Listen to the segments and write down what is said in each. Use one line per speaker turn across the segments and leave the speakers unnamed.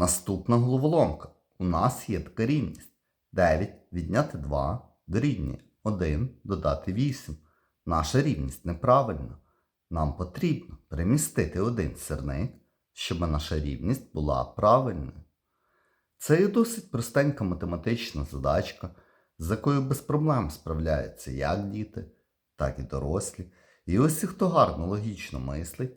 Наступна головоломка. У нас є така рівність. 9 відняти 2 дорівнює 1 додати 8. Наша рівність неправильна. Нам потрібно перемістити один сірник, щоб наша рівність була правильною. Це є досить простенька математична задачка, з якою без проблем справляються як діти, так і дорослі. І ось і хто гарно логічно мислить,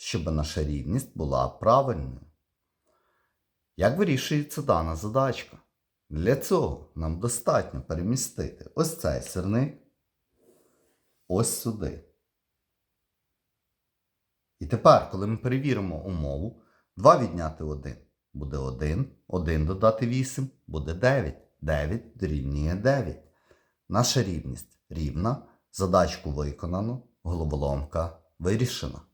щоб наша рівність була правильною. Як вирішується дана задачка? Для цього нам достатньо перемістити ось цей сірник ось сюди. І тепер, коли ми перевіримо умову, 2 відняти 1 буде 1, 1 додати 8 буде 9. 9 дорівнює 9. Наша рівність рівна, задачку виконано, головоломка вирішена.